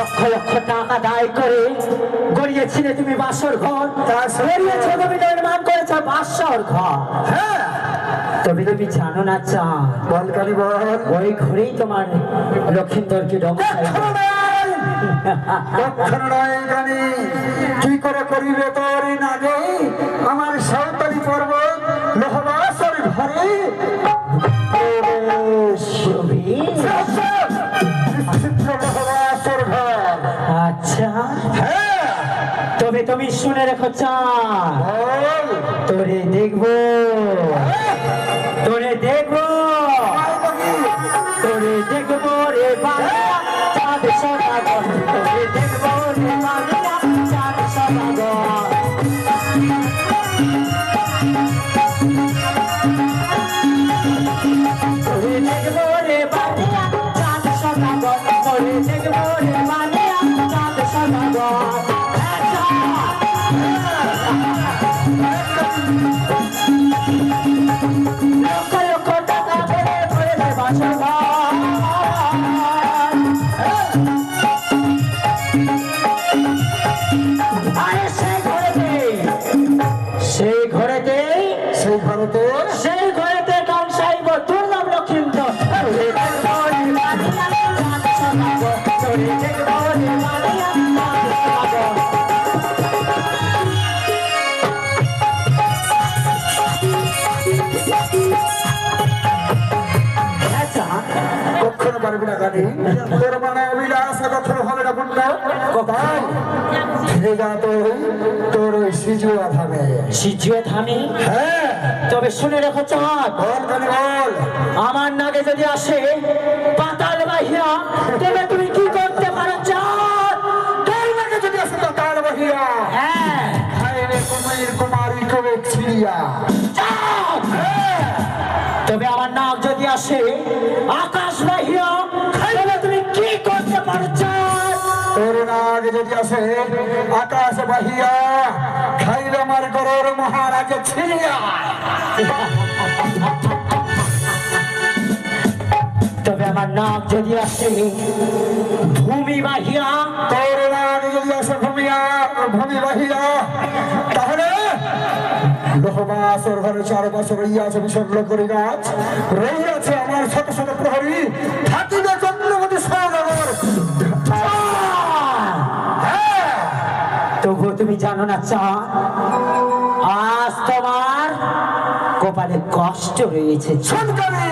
লক্ষ লক্ষ টাকা দায় করে গড়িয়েছিলে তুমি বাসর ঘর। গড়িয়েছে তুমি নির্মাণ করেছ বাসর ঘর। হ্যাঁ। তবে তুমি জানো না চান বল ওই ঘরেই তোমার লক্ষিন্দরকে কি করে করিবে তোর আমার সাঁওতালি আচ্ছা। হ্যাঁ তবে তুমি শুনে রেখো বল। তোরে দেখব। তোরে দেখব। তোরে দেখব রে বাংলা। চাঁদ সদাগর তোরে দেখব রে চাঁদ সদাগর তোরে দেখব রে চাঁদ তোরে সেই ঘরেতে সেই ঘরেতে সেই ঘরেতে গান সাইব তোরে। আচ্ছা কখনো পারবি না গানি তোর মানে অবিলাস কখনো হবে না পুণ্য তাই ফিরে তোর ওই সিজুয়া ধামে। সিজিয়ে থামি হ্যাঁ। তবে শুনে রেখো চাঁদ। বল বল। আমার নাগে যদি আসে পাতাল বাহিয়া তবে তুমি কি করতে পারো চাঁদ? তোর নাকি যদি আসে তার বহিয়া হ্যাঁ। হায় কুমির কুমারী কবে ছিড়িয়া চাঁদ! তবে আমার নাক যদি আসে আকাশ বাহিয়া নাগ যদি আসে আকাশ বাহিয়া খাইল আমার গরর মহারাজে তবে আমার নাক যদি আসে ভূমি বাহিয়া তোর নাগ যদি আসে ভূমিয়া ভূমি বাহিয়া তাহলে লোহবাসর ঘরে চার বছর রইয়াছে বিষণ্ণ করে গাছ রইয়াছে আমার শত শত প্রহরী। থাকিবে চন্দ্রমতি সৌনগর তুমি জানো না চাঁদ আজ তোমার কপালে কষ্ট রয়েছে। ছোট সন্তানে